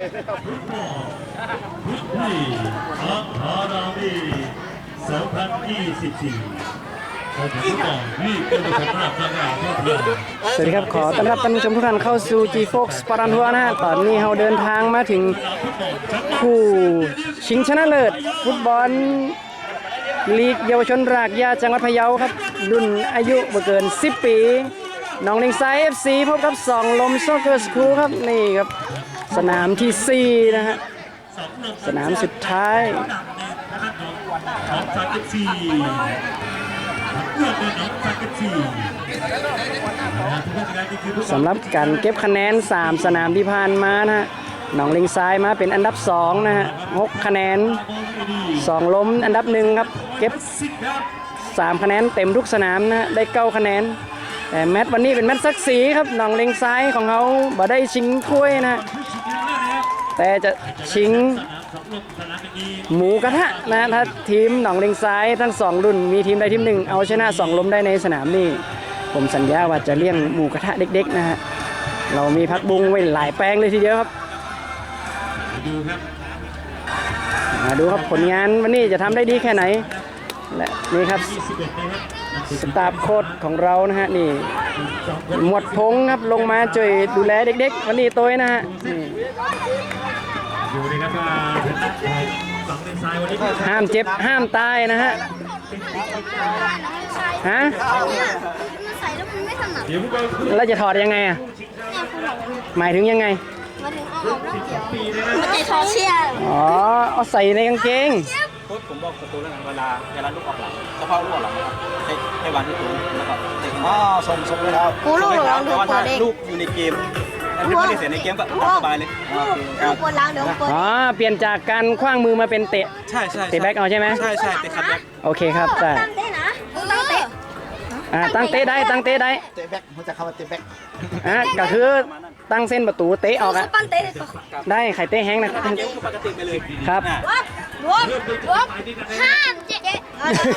พุทธีอาภารามี2024เราถึงก่อนนี่เป็นสำหรับประกาศเพื่อเพื่อนสวัสดีครับ ขอต้อนรับท่านผู้ชมทุกท่านเข้าสู่ G Fox ปารันทัวร์นะฮะตอนนี้เราเดินทางมาถึงคู่ชิงชนะเลิศ ฟุตบอล ลีกเยาวชนรากหญ้าจังหวัดพะเยาครับ รุ่นอายุบ่เกิน 10 ปีหน้องเลงไซ FC พบกับสองลมโซเกอร์สคูลครับ นี่ครับ สนามทีสี่ 4 นะฮะ สนามสุดท้ายสำหรับการเก็บคะแนน 3 สนามที่ผ่านมานะฮะหนองเลงซ้ายมาเป็นอันดับ 2 นะฮะ6คะแนน 2 ล้มอันดับหนึ่งครับ เก็บสิบครับ3 คะแนนเต็มทุกสนามนะฮะได้ 9 คะแนนแต่แมตช์วันนี้เป็นแมตช์ศักดิ์ศรีครับหนองเลงซ้ายของเขาบ่ได้ชิงถ้วยนะฮะ แต่จะชิงหมูกระทะนะถ้าทีมหนองเลงซ้ายทั้ง2รุ่นมีทีมใดทีมหนึ่งเอาชนะ2ล้มได้ในสนามนี้ผมสัญญาว่าจะเลี้ยงหมูกระทะเด็กๆนะฮะเรามีพักบุงไว้หลายแปลงเลยทีเดียวครับดูครับมาดูครับผลงานวันนี้จะทำได้ดีแค่ไหน และนี่ครับ21นะครับสตาฟโค้ดของเรานะฮะนี่หมวดพงครับลงมาช่วยดูแลเด็กๆ วันนี้ตัวนะฮะ อยู่นะครับว่าทางด้านของฝั่งเลนซ้ายวันนี้ก็ห้ามเจ็บห้ามตายนะฮะฮะมันใส่แล้วมันไม่ถนัดเดี๋ยวพวกเราขึ้นแล้วจะถอดยังไงอะเนี่ยคุณบอกว่าหมายถึงยังไงมาถึงเอาออกแล้วเดี๋ยวมันจะทอเชียร์อ๋อเอาใส่ในกางเกงโค้ชผมบอกประตูแล้วไงเวลาเวลาลูกออกหลังเฉพาะลูกออกหลังนะครับให้ให้วางที่พื้นแล้วก็เตะอ๋อส่งส่งเลยครับกูลูกหลังเดี๋แต่ยวว่าเปิถ้าดเองลูกอยู่ในเกม ถ้าไม่ได้เสียในเกมก็สบายเลยลูกลูกเปิดหลังเดี๋ยวเปิดอ๋อ เปลี่ยนจากการคว้างมือมาเป็นเตะ ใช่ใช่เตะแบ็คเอาใช่ไหมใช่ใช่เตะคัดแบ็คโอเคครับได้ตั้งเต้นะตั้งเต้อ่าตั้งเตะได้ตั้งเตะได้ เตะแบ็กมันจะเข้ามาเตะแบ็กอะก็คือตั้งเส้นประตูเตะออกอะปั้นเต้ได้ไข่เตะแห้งนะเกมปกติไปเลยครับรวมรวมรวมห้ามเจ๊เดี๋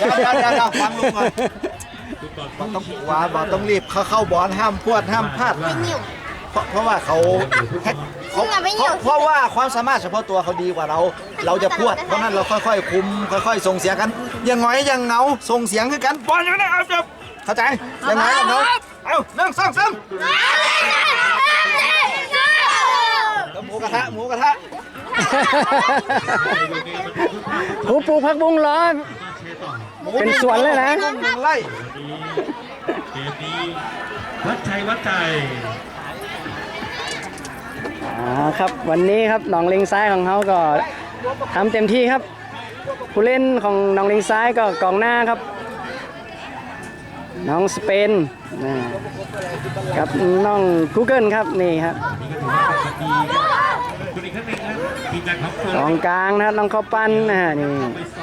ยวเดี๋ยวเดี๋ยวฟังลุงก่อนบอกต้องวาบอกต้องรีบเข้าเข้าบอลห้ามพวดห้ามพลาดนิ่ว เพราะเพราะว่าเขาแฮกเขาเพราะเพราะว่าความสามารถเฉพาะตัวเขาดีกว่าเรา เราจะพวด เพราะนั้นเราค่อยๆ คุม ค่อย ๆ ส่งเสียงกันอยังไงยังเหงาส่งเสียงคือกันบอลอย่างนี้เอาเจ็บเข้าใจอยังไงยังเหงาเอาหนึ่งสองสามหมูกระทะหมูกระทะหูปลูกผักบุ้งเหรอเป็นสวนเลยนะหนึ่งไร่เกมนี้วัดใจวัดใจอ่า ครับวันนี้ครับหนองเลงซ้ายของเขาก็ทำเต็มที่ครับ ผู้เล่นของหนองเลงซ้ายก็กองหน้าครับน้องสเปนนะกับน้องกูเกิลครับนี่ครับคุณอีกครั้งหนึ่งครับทีมงานของโฟกองกลางนะครับน้องข้าวปั้นนะฮะนี่ไปซ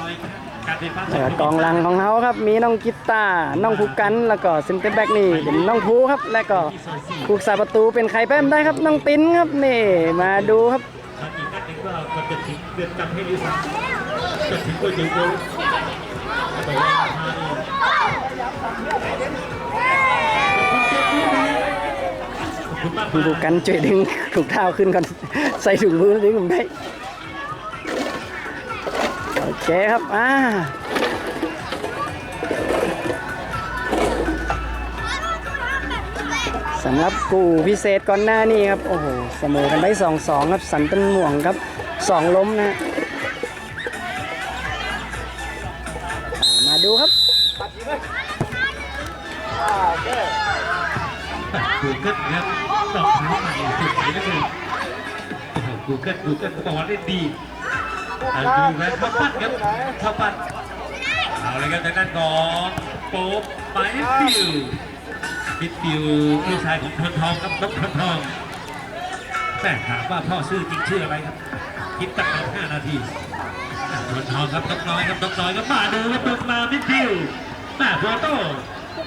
อย การไฟฟ้าแล้วก็กองหลังของเขาครับมีน้องกีตาร์น้องภูกันแล้วก็เซนเตอร์แบ็กนี่เป็นน้องภูครับ และก็ผูกสาประตูเป็นใครแป้มได้ครับน้องติ้นครับนี่มาดูครับทางอีกนัดหนึ่งก็ก็จะถึงเดือนจำให้ดีสักจะถึงก๋วยเตี๋ยวโก้แต่ว่าขอบคุณมากผูกกันช่วยดึงถุงเท้าขึ้นก่อนใส่ถุงมือดึงผมได้โอ เคครับ อ่าสำหรับกูพิเศษก่อนหน้านี้ครับ โอ้โหเสมอกันไปสองสองครับ สันต้นหม่วงครับสองล้มนะ มาดูครับกูเกิลครับตอบเท้ามสุดท้ายก็คือกูเกิลกูเกิลบอกว่าได้ดี อาดูครับเข้าปั้นครับเข้าปั้นเอาเลยครับทางด้านของโป๊บไปฟิวมิดฟิวลูกชายของทนทองครับนกทนทองแต่ถามว่าพ่อชื่อจริงชื่ออะไรครับ คิดตั้งนานห้านาทีทนทองครับนกน้อยครับนกน้อยครับมาดูครับดูมามิดฟิวแม่โฟโต้โอ้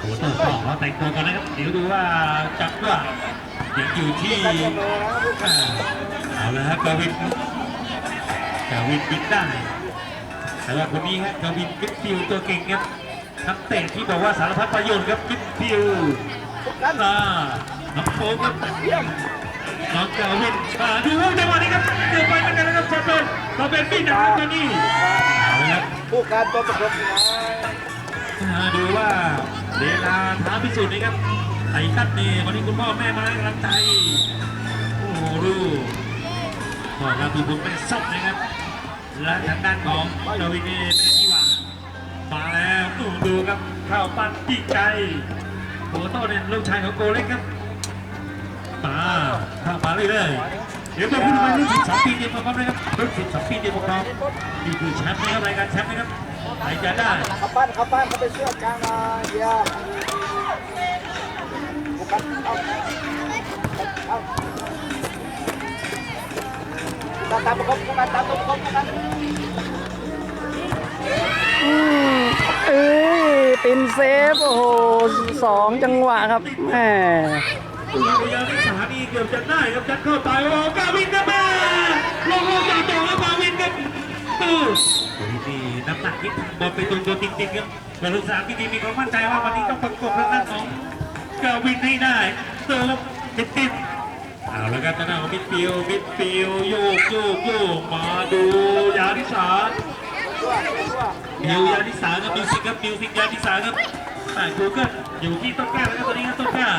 โหต้องขอแต่งตัวก่อนนะครับเดี๋ยวดูว่าจับว่ายังอยู่ที่อ่าเอาละฮะกวิน กาวินบินได้แต่ว่าคนนี้ฮะกาวินมิดฟิวตัวเก่งครับนักเตะที่บอกว่าสารพัดประโยชน์ครับมิดฟิวอ่าน้องโฟมครับน้องกาวินอ่าดูจังหวะนี้ครับเดี๋ยวไปเหมือนกันนะครับจะเป็นจะเป็นพี่ดาวตัวนี้เอาละครับผู้การตัวประกบนมาดูว่าเวลาท้าพิสูจน์นะครับไอ้ตัดนี่วันนี้คุณพ่อแม่มาให้กำลังใจโอ้โหดู พ่อเราดูคุณแม่ซับนะครับ และทางด้านของดาวินีแม่ยี่หว่ามาแล้วดูดูครับข้าวปั้นจิกใจโหัวโตเนี่ยลูกชายของโกเล็กครับมาเข้ามาเรื่อยๆเดี๋ยวจะพูดไปรุ่น12ปีเดียวมาพร้อมนะครับเรุ่น12ปีเดียวมาพร้อมนี่คือแชมป์นะครับรายการแชมป์นะครับใครจะได้ขับบ้านขับบ้นเขาไปเชื่อกลางมาเยี่ยมผู้การเอาเอา ตามตามประกบผู้การตามตัวประกบผู้การอืมเอ้ยตินเซฟ โอ้โหสองจังหวะครับแหมดูพยายามที่สถานีเกือบจะได้ครับยัดเข้าไปโอ้กาวินครับแม่ลงลงจากต่อแล้วกาวินครับตู้นี่น้ำหนักที่ทางบอลไปตรงตัวจริงๆครับแต่ลูกสาวที่ดีมีความมั่นใจว่าวันนี้ต้องประกบทางด้านของกาวินให้ได้เติมติดติดๆ เอาแล้วครับทางด้านของมิดฟิลด์มิดฟิลด์โยกโยกโยกมาดูยาทิสามิวยาทิสาครับมิวสิกครับมิวสิกยาทิสาครับอ่ากูเกิลอยู่ที่ต้นแก้วแล้วครับตอนนี้ครับต้นแก้ว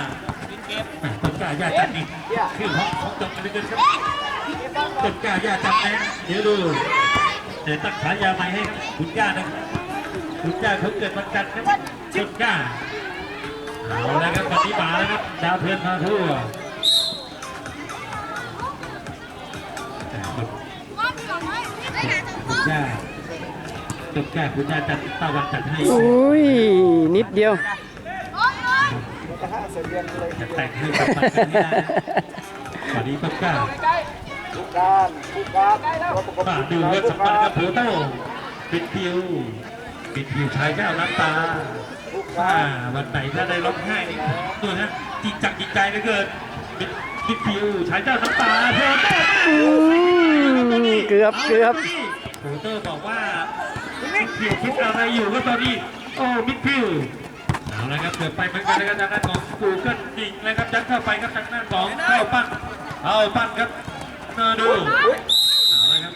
ต้นกล้ายาจันนี่คือของของจับกันเลยครับต้นกล้ายาจันนะเดี๋ยวดูเดี๋ยวตั้งฉายาใหม่ให้ครับคุณย่านะคุณย่าเขาเกิดวันจันทร์ครับต้นกล้าเอาแล้วครับวันนี้มาแล้วครับดาวเพื่อนมาทั่ว คุณย่าต้นกล้าคุณย่าจันตะวันจันให้อุ้ย นิดเดียวจะแต่งให้กับมันให้ได้วันนี้ต้นกล้าผู้การผู้การตัวประกบมาดูว่าสำคัญกับโผโต้าปิดพิวปิดพิวชายเจ้าน้ำตาผู้อ่าวันไหนถ้าได้ร้องไห้นี่ตัวนะจริงจังจริงใจเหลือเกินปิดปิวชายเจ้าน้ำตาโผโต้อืมเกือบเกือบ โผโต้บอกว่ามิดพิวคิดอะไรอยู่ก็ตอนนี้ โอ้มิดพิวเอาละครับเกิดไปเหมือนกันนะครับทางด้านของกูเกิลยิงนะครับยัดเข้าไปครับทางด้านของเข้าปั้นเข้าปั้นครับน่าดูเอาละครับ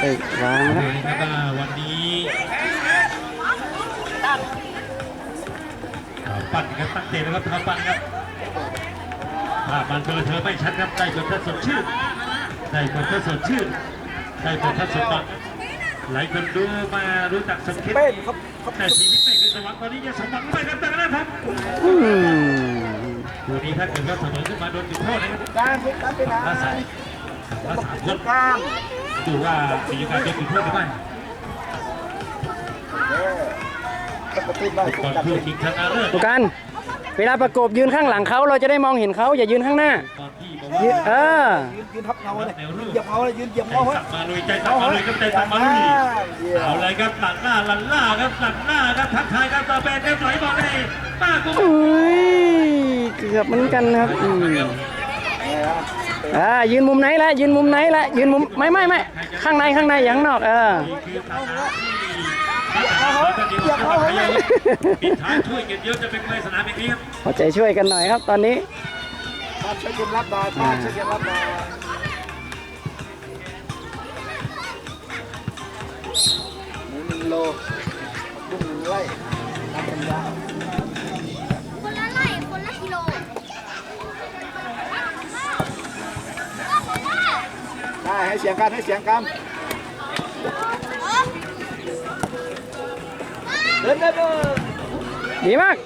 เด็กวางนะเลยครับว่าวันนี้เอาปั่นครับตั้งเตะนะครับเอาปั่นครับภาพมันเบลอเธอไม่ชัดครับได้กดทัศสดชื่น ได้กดทัศสดชื่นได้กดทัศสดบังหลายคนดูมารู้จักสมคิดเป็นครับครับแต่ชีวิตไม่คือสวรรค์ตอนนี้จะสมหวังไม่ครับจากนั้นครับอืมคู่นี้ถ้าเกิดว่าเสมอขึ้นมาโดนจุดโทษนะครับการผู้การไปไหนถ้าสามถ้าสามคนการดูว่ามีโอกาสโดนจุดโทษหรือไม่ประตูได้ก่อนคู่ชิงชนะเลิศผู้การเวลาประกบยืนข้างหลังเขาเราจะได้มองเห็นเขาอย่ายืนข้างหน้าตอนที่บอก ยืว่านเออยืนยืนทับเงาเลยเหยียบเงาเลยยืนเหยียบใจเงาเฮ้ยสั่งมาลุยใจสั่งมาลุยครับใจสั่งมาลุยเอาเลยครับหลังหน้าหลังหน้าครับหลังหน้าครับทักทายครับตาแบนครับไหลบอลเลยป้ากุ้งอุ้ยเกือบเหมือนกันนะครับอืมอ่ายืนมุมไหนละยืนมุมไหนละยืนมุมไม่ไม่ไม่ข้างในข้างในอย่าข้างนอกเออนี่คือฐานะที่เหยียบเขาปิดท้ายช่วยกันเยอะจะเป็นในสนามอย่างนี้ครับขอใจช่วยกันหน่อยครับตอนนี้ การช่วยกันรับได้การช่วยกันรับได้หนึ่งโลบุ้งไล่ตามปัญญาคนละไร่คนละกิโลได้ให้เสียงกันให้เสียงกันเดินเดินเดินดีมาก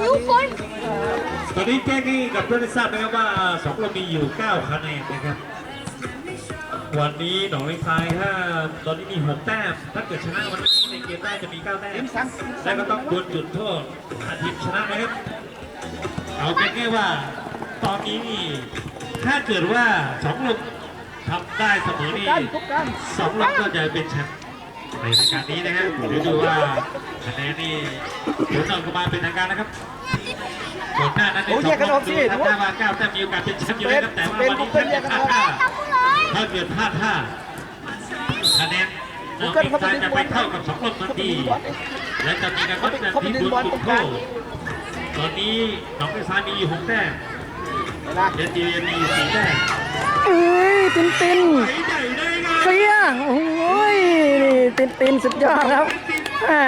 นิ้วคนตอนนี้แจ้งให้กับเพื่อนได้ทราบนะครับว่าสองเรามีอยู่ 9 คะแนนนะครับ วันนี้หนองเลงพายถ้าตอนนี้มี 6 แต้ม ถ้าเกิดชนะวันนี้ในเกมได้จะมี 9 แต้มและก็ต้องดวลจุดโทษอาทิตย์ชนะนะครับ เอาแค่ว่าตอนนี้นี่ถ้าเกิดว่าสองลมทำได้เสมอนี่กันทุกกันสองลมก็จะเป็นแชมป์ ในรายการนี้นะครับเดี๋ยวดูว่าคะแนนนี่ผลออกมาเป็นทางการนะครับก่อนหน้านั้นในสองลมดูถ้าได้มาเก้าแต้มมีโอกาสเป็นแชมป์อยู่นะครับแต่ว่าวันนี้ถ้าเกิดพลาดท่าถ้าเกิดพลาดท่าคะแนนเราไม่ได้จะไปเท่ากับสองลมทันทีและจะมีการวัดกันที่ดวลจุดโทษตอนนี้หนองไฟฟ้ามีอยู่หกแต้มเห็นไหมเดนจีมีอยู่สี่แต้มเอ้ยตินตินใหญ่ใหญ่ได้ไงเฟียโอ้ย นี่ตินตินสุดยอดครับอ่า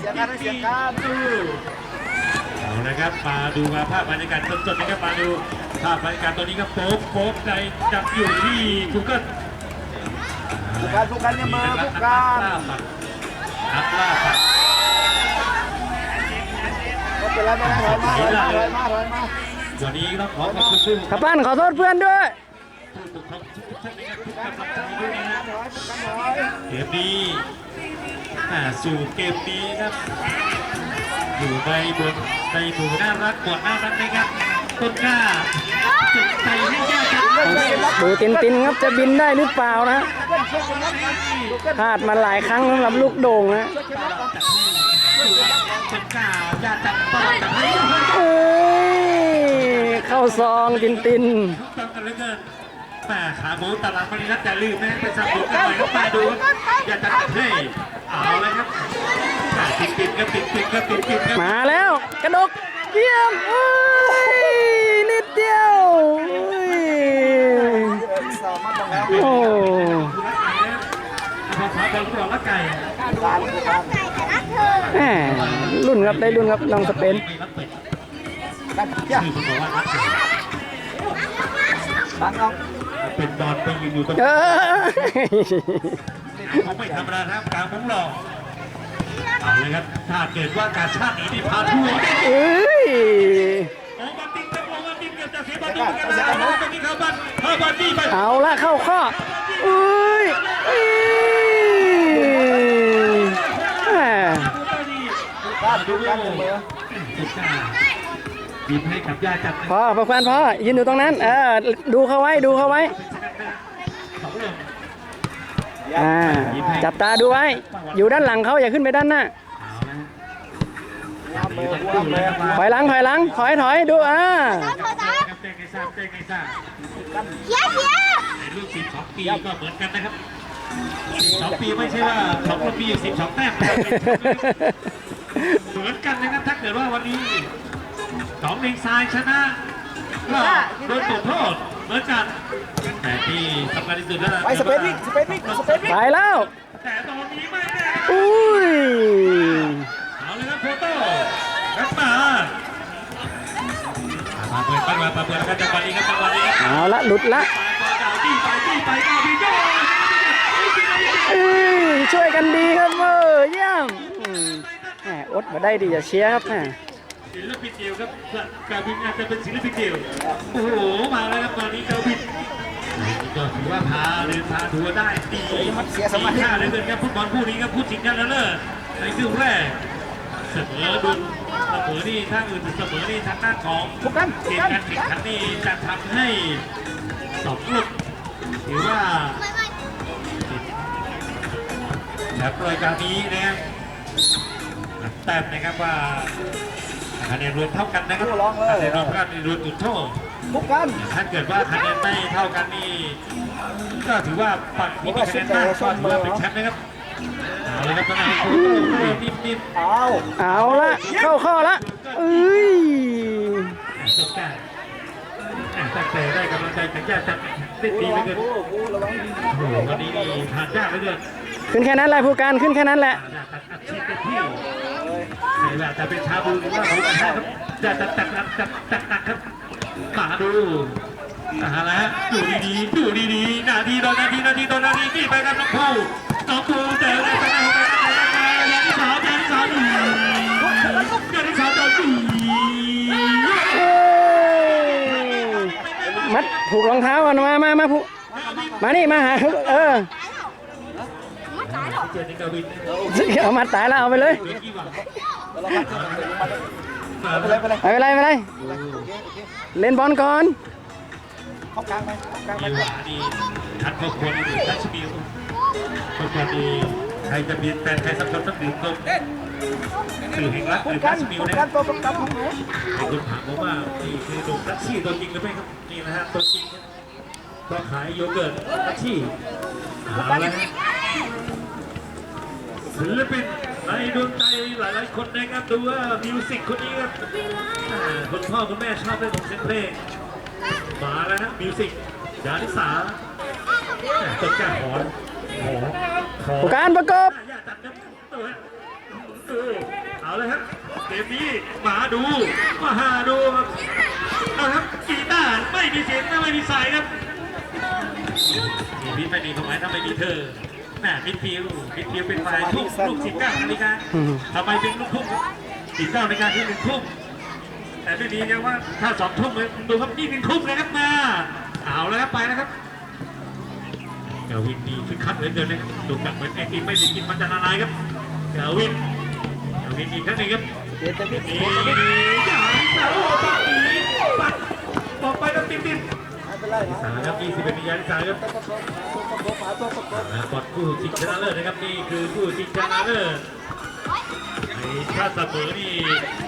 เสียการเสียการเอาละครับมาดูมาภาพบรรยากาศสดๆนะครับมาดูภาพบรรยากาศตอนนี้ครับโป๊บโป๊บใจจับอยู่ที่กูเกิลผู้การผู้การเนี่ยมือผู้การนักล่าผักไม่เป็นไรไม่เป็นไรถอยมาถอยมาถอยมาถอยมาวันนี้ต้องขอขอบคุณผู้ขับบ้านขอโทษเพื่อนด้วย เกครองทุกท่านนะครับทุกกำลังใจด้วยนะเกมนี้อ่าสู่เกมนี้ครับอยู่ในบทในหมู่น่ารักบทน่ารักนะครับต้นกล้าจุดใจให้ยากครับดูตินตินครับจะบินได้หรือเปล่านะพลาดมาหลายครั้งสำหรับลูกโด่งนะต้นกล้าอย่าจับต้องจับให้เอ้ยเข้าซองตินติน ต้องกันเหลือเกินแม่ขาหมูตลาดมณีรัตน์อย่าลืมนะไปสับหมูกันหน่อยครับมาดูครับอย่าจับให้เอาเลยครับอ่าติดติดๆครับติดติดๆครับติดติดๆครับมาแล้วกระดกเยี่ยมเอ้ยนิดเดียวเอ้ยสามารถตรงแล้วโอ้ภาษาบอลก็บอกละไก่การผู้การไก่แต่ละเธอแหมรุ่นครับได้รุ่นครับน้องสเปนไม่รับเป็ดการเที่ยคือผมบอกว่ารักเป็ดตั้ง เอาเป็นบอลไปยืนอยู่ตรงเออเขาไม่ธรรมดาครับกลางมุ้งหลอกเอาเลยครับถ้าเกิดว่าการชาตินี้ที่พาทั่วเอ้ยโอ้บัตติงครับโอ้บัตติงเกือบจะเสียบอลดูกันแล้วโอ้ตรงนี้เข้าบัตเข้าบัตตี้ไปเอาละเข้าข้อเอ้ยเอ้ยแหมการผู้การเนี่ยมือสุดกล้า บีบให้กับย่าจับพอพอแฟนพอยืนอยู่ตรงนั้นเออดูเขาไว้ดูเขาไว้สองเรื่องอ่าจับตาดูไว้ อยู่ด้านหลังเขาอย่าขึ้นไปด้านหน้าเอาละมือผู้การเลยถอยหลังถอยหลังถอยถอยดูอ่าเธอเธอเธอครับเต้นไงซ่าเต้นไงซ่าเฮียเฮียในรุ่น12ปีก็เหมือนกันนะครับ12ปีไม่ใช่ว่าของเราปี12แต้มนะครับเหมือนกันนะครับถ้าเกิดว่าวันนี้ สองเลงซ้ายชนะก็โดนจุดโทษเหมือนกันแต่ที่สำคัญที่สุดแล้วไปสเปนวิ่งสเปนวิ่งสเปนวิ่งไปแล้วแต่ตอนนี้ไม่แน่อุ้ยเอาเลยครับโฟโต้ครับมามาเปิดปั้นมาเปิดแล้วครับจังหวะนี้ครับจังหวะนี้ครับเอาละหลุดละไปไปจี้ไปจี้ไปก้าวพี่โจ้เอ้ยช่วยกันดีครับเออเยี่ยมอืมแหมอดมาได้ดีอย่าเชียร์ครับแหม ศิลปินเดียวครับกาบินอาจจะเป็นศิลปินเดียวโอ้โหมาแล้วครับตอนนี้กาบินก็ถือว่าพาเดินพาทัวร์ได้ดีดีค่าเหลยเกินครับฟุตบอลคู่นี้ครับพูดถึงกันแล้วเลิศในครึ่งแรกเสมอดุลเสมอนี่ถ้าอื่นเสมอนี่ทางด้านของผู้การเกผู้มการการแข่งขันนี่จะทำให้สองลูกถือว่าไม่ไม่แชมป์รายการนี้นะครับแต้มนะครับว่า คะแนนรวมเท่ากันนะครับคะแนนรวมเท่ากันรวมจุดโทษผู้การถ้าเกิดว่าคะแนนไม่เท่ากันนี่ก็ถือว่าฝั่งที่มีคะแนนมากก็ถือว่าเป็นแชมป์นะครับเอาเลยครับตอนนี้โอ้โหนิ่มเอาเอาละเข้าข้อละเอ้ยๆสดการตั้งแต่ได้กำลังใจจากญาติจัดได้ดีเหลือเกินผู้ผู้ระวังโอ้โหวันนี้นี่ผ่านยากเหลือเกินขึ้นแค่นั้นแหละผู้การขึ้นแค่นั้นแหละ อยากตัดอัดฉีดเต็มที่ ไม่ว่าจะเป็นชาบูหรือว่าหมูกระทะครับจะจัดจัดจัดจัดจัดหนักครับมาดูนะฮะดูดีๆดูดีๆนาทีต่อนาทีนาทีต่อนาทีที่ไปกันน้องภูน้องภูเจอได้ไปแล้วไปแล้วไปแล้วอย่างที่สองอย่างที่สองอย่างที่สองโดนตีเอ้ยมัดผูกรองเท้าก่อนมามามาผูกมานี่มาหาเออไม่ตายหรอกเจอในกวินเอามาตายแล้วเอาไปเลย เดือดกี่วันไปเลยไปเลยไม่เป็นไรไม่เป็นไรเล่นบอลก่อน เข้ากลางไปเข้ากลางไปมีหวาดีทัดครอบครัวนี่ดูทัชมิวครอบครัวนี้ใครจะมีแฟนใครสักคนต้องดื่มนมสื่อแห่งรักหผู้รือกัทันชมิวผู้นะคกัรันบตัวประกันของหนูมีคนถามผมว่านี่คือหนุ่มแท็กซี่ตัวจริงหรือไม่ครับนี่นะฮะตัวจริงครับก็ขายโยเกิร์ตท็กซี่เอาละฮะศิลปิน ในดวงใจหลายๆคนนะครับดูว่ามิวสิกคนนี้ครับอ่าคุณพ่อคุณแม่ชอบเล่นของเสียงเพลงมาแล้วนะมิวสิกยานิสาต้นแก้ขอนขอขอผู้การประกบอย่าจัดครับตัวฮะดูเอาเลยครับเกมนี้มาดูมาหาดูครับเอาครับกีตาร์ไม่มีเสียงไม่มีสายครับมีพิษไม่มีทำไมถ้าไม่มีเธอ แหมมิดฟิวมิดฟิวเป็นฝ่ายทุ่มลูกสิบเก้านาฬิกาทำไมเป็นลูกทุ่มสิบเก้านาฬิกาคือหนึ่งทุ่มแต่ไม่ดีนะว่าถ้าสองทุ่มเลยดูครับนี่หนึ่งทุ่มเลยครับมาเอาแล้วครับไปแล้วครับเกวินดีคึกคักเหลือเกินนะครับดูแบบเหมือนไอติมไม่ได้กินมันจะละลายครับเกวินเกวินอีกครั้งหนึงครับเดชวิทย์นี่อย่าสาวปัดหนีปัดบอกไปแล้วติดติด ไม่เป็นไรนะสาครับ21ปียานิสาครับตัวประกบฝาตัวประกบอ่ากอดคู่ชิงชนะเลิศนะครับนี่คือคู่ชิงชนะเลิศไอ้ถ้าเสมอนี่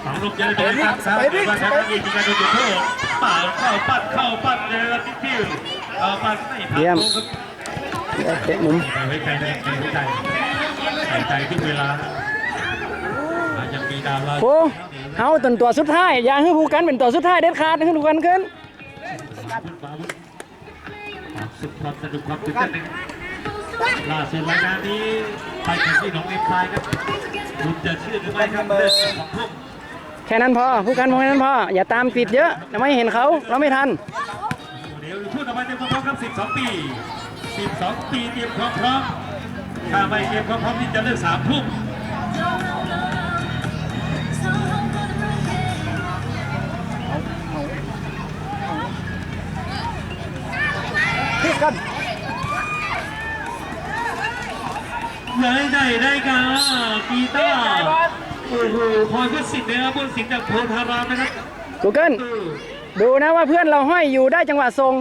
สองลูกจะได้เป็นครับครับว่าชนะอีกมีการโดนจุดโทษป่าเข้าปัดเข้าปัดเลยครับทิพิวเข้าปัดไม่ทันลงครับเตะมุมใจไว้ใจนะใจไว้ใจใส่ใจทุกเวลาอาจจะมีดาวเราโอ้เฮาตนตัวสุดท้ายอย่าให้ผู้กันเป็นตัวสุดท้ายเด็ดขาดให้ผู้กันขึ้น สุขความสนุกความตื่นเต้นหนึ่งล่าสุดรายการนี้ไปแข่งที่หนองเอ็มพายครับคุณจะเชื่อหรือไม่ครับเลิกสองทุ่มแค่นั้นพอผู้กันพอแค่นั้นพออย่าตามติดเยอะเดี๋ยวไม่เห็นเขาเราไม่ทันเดี๋ยวพูดออกมาเตรียมความพร้อมครับ12 ปี 12 ปีเตรียมความพร้อมถ้าไม่เตรียมความพร้อมที่จะเลิกสามทุ่ม ได้ได้ได้กันกีตาร์โอ้โหพรพุทธสิทธิ์นะครับพุทธสิทธิ์จากโพธารามนะครับ กูเกิลดูนะว่าเพื่อนเราห้อยอยู่ได้จังหวะทรง